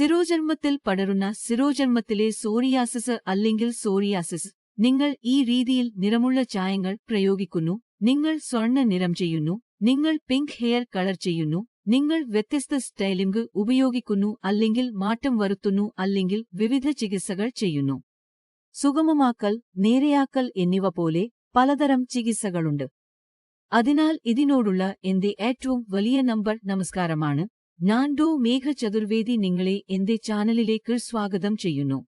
സിരോചർമ്മത്തിൽ പടരുന്ന സിറോജന്മത്തിലെ സോറിയാസിസ് അല്ലെങ്കിൽ സോറിയാസിസ് നിങ്ങൾ ഈ രീതിയിൽ നിറമുള്ള ചായങ്ങൾ പ്രയോഗിക്കുന്നു നിങ്ങൾ സ്വർണ നിറം ചെയ്യുന്നു നിങ്ങൾ പിങ്ക് ഹെയർ കളർ ചെയ്യുന്നു നിങ്ങൾ വ്യത്യസ്ത സ്റ്റൈലിംഗ് ഉപയോഗിക്കുന്നു അല്ലെങ്കിൽ മാറ്റം വരുത്തുന്നു അല്ലെങ്കിൽ വിവിധ ചികിത്സകൾ ചെയ്യുന്നു. സുഗമമാക്കൽ നേരെയാക്കൽ എന്നിവ പോലെ പലതരം ചികിത്സകളുണ്ട്. അതിനാൽ ഇതിനോടുള്ള എന്റെ ഏറ്റവും വലിയ നമ്പർ നമസ്കാരമാണ്. ഞാൻ ഡോ മേഘ ചതുർവേദി നിങ്ങളെ എന്റെ ചാനലിലേക്ക് സ്വാഗതം ചെയ്യുന്നു.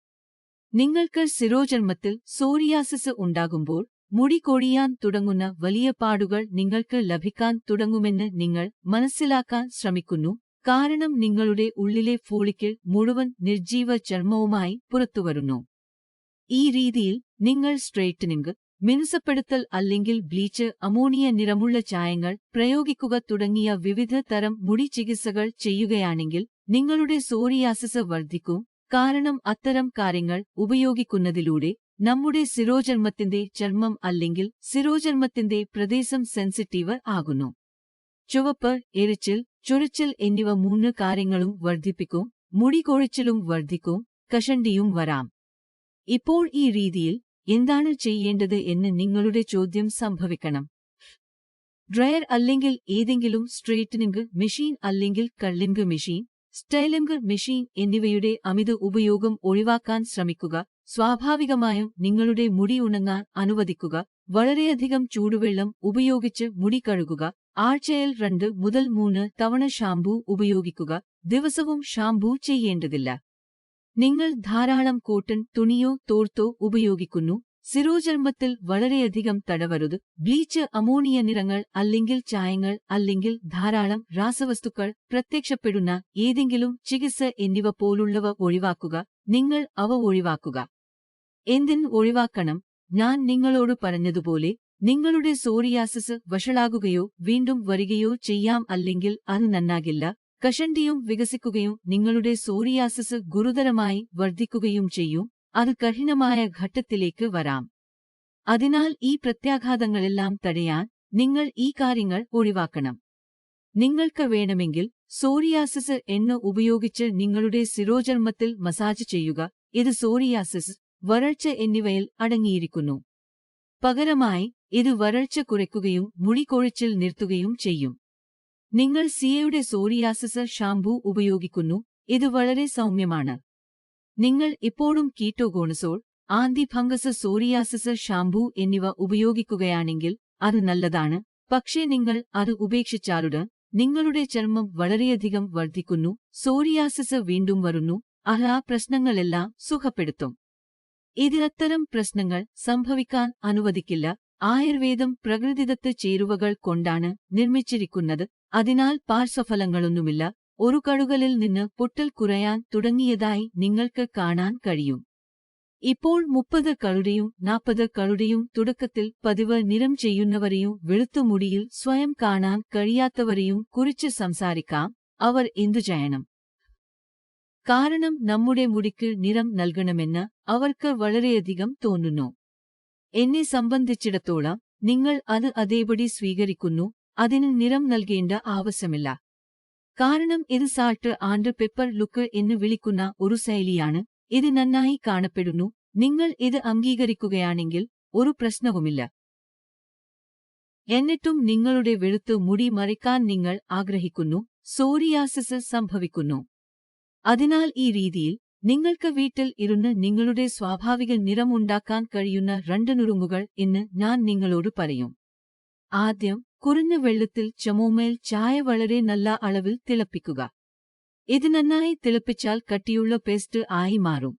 നിങ്ങൾക്ക് സിരോചർമ്മത്തിൽ സോറിയാസിസ് ഉണ്ടാകുമ്പോൾ മുടി കൊഴിയാൻ തുടങ്ങുന്ന വലിയ പാടുകൾ നിങ്ങൾക്ക് ലഭിക്കാൻ തുടങ്ങുമെന്ന് നിങ്ങൾ മനസ്സിലാക്കാൻ ശ്രമിക്കുന്നു. കാരണം നിങ്ങളുടെ ഉള്ളിലെ ഫോളിക്കിൾ മുഴുവൻ നിർജീവ ചർമ്മവുമായി പുറത്തുവരുന്നു. ഈ രീതിയിൽ നിങ്ങൾ സ്ട്രെയിറ്റനിംഗ് മിനുസപ്പെടുത്തൽ അല്ലെങ്കിൽ ബ്ലീച്ച് അമോണിയ നിറമുള്ള ചായങ്ങൾ പ്രയോഗിക്കുക തുടങ്ങിയ വിവിധ തരം മുടി ചികിത്സകൾ ചെയ്യുകയാണെങ്കിൽ നിങ്ങളുടെ സോറിയാസിസ് വർദ്ധിക്കും. കാരണം അത്തരം കാര്യങ്ങൾ ഉപയോഗിക്കുന്നതിലൂടെ നമ്മുടെ സിരോചർമ്മത്തിന്റെ ചർമ്മം അല്ലെങ്കിൽ സിരോചർമ്മത്തിന്റെ പ്രദേശം സെൻസിറ്റീവ് ആകുന്നു. ചുവപ്പ് എരിച്ചിൽ ചുരച്ചിൽ എന്നിവ മൂന്ന് കാര്യങ്ങളും വർദ്ധിപ്പിക്കും. മുടി കൊഴിച്ചിലും വർദ്ധിക്കും. കഷണ്ടിയും വരാം. ഇപ്പോൾ ഈ രീതിയിൽ എന്താണ് ചെയ്യേണ്ടത് എന്ന് നിങ്ങളുടെ ചോദ്യം സംഭവിക്കണം. ഡ്രയർ അല്ലെങ്കിൽ ഏതെങ്കിലും സ്ട്രെയിറ്റനിംഗ് മെഷീൻ അല്ലെങ്കിൽ കള്ളിംഗ് മെഷീൻ സ്റ്റൈലിംഗ് മെഷീൻ എന്നിവയുടെ അമിത ഉപയോഗം ഒഴിവാക്കാൻ ശ്രമിക്കുക. സ്വാഭാവികമായും നിങ്ങളുടെ മുടി ഉണങ്ങാൻ അനുവദിക്കുക. വളരെയധികം ചൂടുവെള്ളം ഉപയോഗിച്ച് മുടി കഴുകുക. ആഴ്ചയിൽ രണ്ട് മുതൽ മൂന്ന് തവണ ഷാംപൂ ഉപയോഗിക്കുക. ദിവസവും ഷാംപൂ ചെയ്യേണ്ടതില്ല. നിങ്ങൾ ധാരാളം കോട്ടൺ തുണിയോ തോർത്തോ ഉപയോഗിക്കുന്നു. സിരോചർമ്മത്തിൽ വളരെയധികം തടവരുത്. ബ്ലീച്ച് അമോണിയ നിറങ്ങൾ അല്ലെങ്കിൽ ചായങ്ങൾ അല്ലെങ്കിൽ ധാരാളം രാസവസ്തുക്കൾ പ്രത്യക്ഷപ്പെടുന്ന ഏതെങ്കിലും ചികിത്സ എന്നിവ പോലുള്ളവ ഒഴിവാക്കുക. നിങ്ങൾ അവ ഒഴിവാക്കുക. എന്തിന് ഒഴിവാക്കണം? ഞാൻ നിങ്ങളോട് പറഞ്ഞതുപോലെ നിങ്ങളുടെ സോറിയാസിസ് വഷളാകുകയോ വീണ്ടും വരികയോ ചെയ്യാം അല്ലെങ്കിൽ അത് നന്നാകില്ല. കഷണ്ടിയും വികസിക്കുകയും നിങ്ങളുടെ സോറിയാസിസ് ഗുരുതരമായി വർദ്ധിക്കുകയും ചെയ്യും. അത് കഠിനമായ ഘട്ടത്തിലേക്ക് വരാം. അതിനാൽ ഈ പ്രത്യാഘാതങ്ങളെല്ലാം തടയാൻ നിങ്ങൾ ഈ കാര്യങ്ങൾ ഒഴിവാക്കണം. നിങ്ങൾക്ക് വേണമെങ്കിൽ സോറിയാസിസ് എണ്ണ ഉപയോഗിച്ച് നിങ്ങളുടെ സിരോചർമ്മത്തിൽ മസാജ് ചെയ്യുക. ഇത് സോറിയാസിസ് വരൾച്ച എന്നിവയിൽ അടങ്ങിയിരിക്കുന്നു. പകരമായി ഇത് വരൾച്ച കുറയ്ക്കുകയും മുടി കൊഴിച്ചിൽ നിർത്തുകയും ചെയ്യും. നിങ്ങൾ സിയയുടെ സോറിയാസിസ് ഷാംപൂ ഉപയോഗിക്കുന്നു. ഇത് വളരെ സൗമ്യമാണ്. നിങ്ങൾ ഇപ്പോഴും കീറ്റോഗോണസോൾ ആന്തിഫംഗസ് സോറിയാസിസ് ഷാംപൂ എന്നിവ ഉപയോഗിക്കുകയാണെങ്കിൽ അത് നല്ലതാണ്. പക്ഷേ നിങ്ങൾ അത് ഉപേക്ഷിച്ചാലുടൻ നിങ്ങളുടെ ചർമ്മം വളരെയധികം വർദ്ധിക്കുന്നു. സോറിയാസിസ് വീണ്ടും വരുന്നു. അത് ആ പ്രശ്നങ്ങളെല്ലാം സുഖപ്പെടുത്തും. ഇതിനത്തരം പ്രശ്നങ്ങൾ സംഭവിക്കാൻ അനുവദിക്കില്ല. ആയുർവേദം പ്രകൃതിദത്ത് ചേരുവകൾ കൊണ്ടാണ് നിർമ്മിച്ചിരിക്കുന്നത്. അതിനാൽ പാർശ്വഫലങ്ങളൊന്നുമില്ല. ഒരു കഴുകലിൽ നിന്ന് പൊട്ടൽ കുറയാൻ തുടങ്ങിയതായി നിങ്ങൾക്ക് കാണാൻ കഴിയും. ഇപ്പോൾ മുപ്പത് കളുടെയും നാൽപ്പത് കളുടെയും തുടക്കത്തിൽ പതിവ് നിറം ചെയ്യുന്നവരെയും വെളുത്തുമുടിയിൽ സ്വയം കാണാൻ കഴിയാത്തവരെയും കുറിച്ച് സംസാരിക്കാം. അവർ എന്തു ചെയ്യണം? കാരണം നമ്മുടെ മുടിക്ക് നിറം നൽകണമെന്ന് അവർക്ക് വളരെയധികം തോന്നുന്നു. എന്നെ സംബന്ധിച്ചിടത്തോളം നിങ്ങൾ അത് അതേപടി സ്വീകരിക്കുന്നു. അതിന് നിറം നൽകേണ്ട ആവശ്യമില്ല. കാരണം ഇത് സാൾട്ട് ആൻഡ് പെപ്പർ ലുക്ക് എന്ന് വിളിക്കുന്ന ഒരു ശൈലിയാണ്. ഇത് നന്നായി കാണപ്പെടുന്നു. നിങ്ങൾ ഇത് അംഗീകരിക്കുകയാണെങ്കിൽ ഒരു പ്രശ്നവുമില്ല. എന്നിട്ടും നിങ്ങളുടെ വെളുത്ത് മുടി മറിക്കാൻ നിങ്ങൾ ആഗ്രഹിക്കുന്നു. സോറിയാസിസ് സംഭവിക്കുന്നു. അതിനാൽ ഈ രീതിയിൽ നിങ്ങൾക്ക് വീട്ടിൽ ഇരുന്ന് നിങ്ങളുടെ സ്വാഭാവിക നിറമുണ്ടാക്കാൻ കഴിയുന്ന രണ്ട് നുറുങ്ങുകൾ എന്ന് ഞാൻ നിങ്ങളോട് പറയും. ആദ്യം കുറഞ്ഞ വെള്ളത്തിൽ ചമോമേൽ ചായ വളരെ നല്ല അളവിൽ തിളപ്പിക്കുക. ഇത് നന്നായി തിളപ്പിച്ചാൽ കട്ടിയുള്ള പേസ്റ്റ് ആയി മാറും.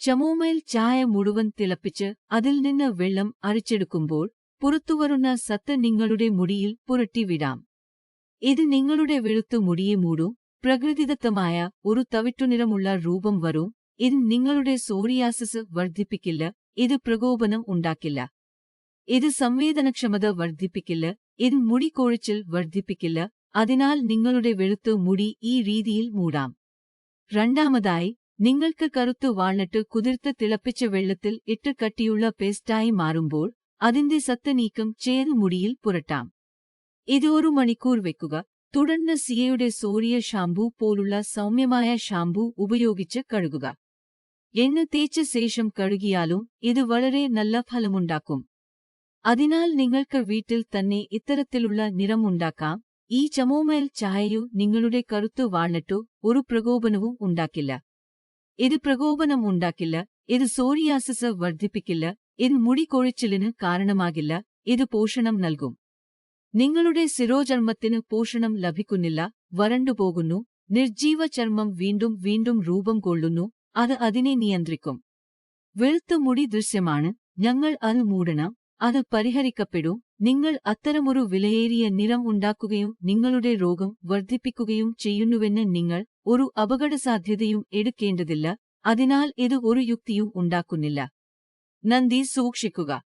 ചമോമേൽ ചായ മുഴുവൻ തിളപ്പിച്ച് അതിൽ നിന്ന് വെള്ളം അരിച്ചെടുക്കുമ്പോൾ പുറത്തുവരുന്ന സത്ത് നിങ്ങളുടെ മുടിയിൽ പുരട്ടിവിടാം ഇത് നിങ്ങളുടെ വെളുത്തു മുടിയെ മൂടും പ്രകൃതിദത്തമായ ഒരു തവിട്ടുനിറമുള്ള രൂപം വരും. ഇത് നിങ്ങളുടെ സോറിയാസിസ് വർദ്ധിപ്പിക്കില്ല ഇത് പ്രകോപനം ഉണ്ടാക്കില്ല. ഇത് സംവേദനക്ഷമത വർദ്ധിപ്പിക്കില്ല ഇത് മുടി കൊഴിച്ചിൽ വർദ്ധിപ്പിക്കില്ല അതിനാൽ നിങ്ങളുടെ വെളുത്തു മുടി ഈ രീതിയിൽ മൂടാം. രണ്ടാമതായി നിങ്ങൾക്ക് കറുത്ത് വാൾനട്ട് കുതിർത്ത് തിളപ്പിച്ച വെള്ളത്തിൽ ഇട്ട് കട്ടിയുള്ള പേസ്റ്റായി മാറുമ്പോൾ അതിന്റെ സത്ത് നീക്കം ചെയ്ത് മുടിയിൽ പുരട്ടാം. ഇത് ഒരു മണിക്കൂർ വെക്കുക തുടർന്ന് സിയയുടെ സോറിയ ഷാംപൂ പോലുള്ള സൗമ്യമായ ഷാംപൂ ഉപയോഗിച്ച് കഴുകുക. എണ്ണ തേച്ച ശേഷം കഴുകിയാലും ഇത് വളരെ നല്ല ഫലമുണ്ടാക്കും. അതിനാൽ നിങ്ങൾക്ക് വീട്ടിൽ തന്നെ ഇത്തരത്തിലുള്ള നിറമുണ്ടാക്കാം. ഈ ചമോമേൽ ചായയു നിങ്ങളുടെ കറുത്തു വാണിട്ടു ഒരു പ്രകോപനവും ഉണ്ടാക്കില്ല. ഇത് പ്രകോപനം ഉണ്ടാക്കില്ല. ഇത് സോറിയാസിസ് വർദ്ധിപ്പിക്കില്ല. ഇത് മുടി കൊഴിച്ചിലിന് കാരണമാകില്ല. ഇത് പോഷണം നൽകും. നിങ്ങളുടെ ശിരോചർമ്മത്തിന് പോഷണം ലഭിക്കുന്നില്ല. വരണ്ടുപോകുന്നു നിർജീവ ചർമ്മം വീണ്ടും വീണ്ടും രൂപം കൊള്ളുന്നു. അത് അതിനെ നിയന്ത്രിക്കും. വെളുത്ത മുടി ദൃശ്യമാണ്. ഞങ്ങൾ അത് മൂടണം. അത് പരിഹരിക്കപ്പെടും. നിങ്ങൾ അത്തരമൊരു വിലയേറിയ നിറം ഉണ്ടാക്കുകയും നിങ്ങളുടെ രോഗം വർദ്ധിപ്പിക്കുകയും ചെയ്യുന്നുവെന്ന് നിങ്ങൾ ഒരു അപകടസാധ്യതയും എടുക്കേണ്ടതില്ല. അതിനാൽ ഇത് ഒരു യുക്തിയും ഉണ്ടാക്കുന്നില്ല. നന്ദി സൂക്ഷിക്കുക.